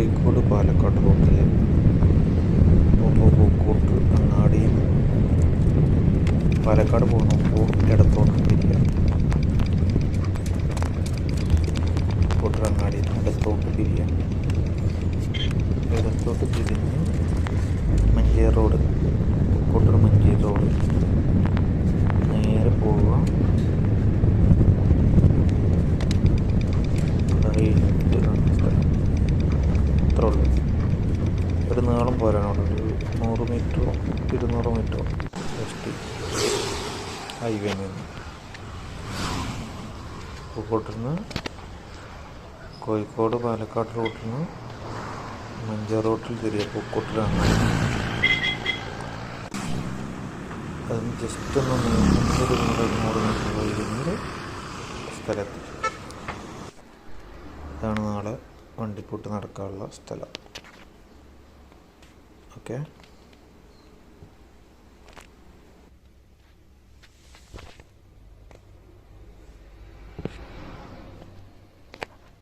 കോഴിക്കോട് പാലക്കാട് റൂട്ടിൽ പൂക്കോട്ട് അങ്ങാടിയിൽ പാലക്കാട് പോകുമ്പോൾ ഇടത്തോട്ട് തിരിയാം. പൂക്കോട്ട് അങ്ങാടിയിൽ ഇടത്തോട്ട് തിരിയാം. ഇടത്തോട്ട് തിരിഞ്ഞ് മഞ്ചേർ റോഡ് പൂക്കോട്ടൂർ മഞ്ചേർ റോഡ് നേരെ പോവുക. അത്രേ ഉള്ളൂ. ഒരു നീളം പോരാനോട് ഒരു നൂറ് മീറ്ററോ ഇരുന്നൂറ് മീറ്ററോ ജസ്റ്റ് ഹൈവേ നിന്ന് പൂക്കോട്ടിൽ നിന്ന് കോഴിക്കോട് പാലക്കാട് റൂട്ടിൽ നിന്ന് മഞ്ചാർ റോട്ടിൽ തിരികെ പൂക്കോട്ടിലാണ്. അതൊന്ന് ജസ്റ്റ് ഒന്ന് നീങ്ങുന്നൊരു നൂറ് നൂറ് മീറ്റർ വൈകുന്നൊരു സ്ഥലത്ത് ഇതാണ് നാളെ വണ്ടിക്കൂട്ട് നടക്കാനുള്ള സ്ഥലം. ഓക്കെ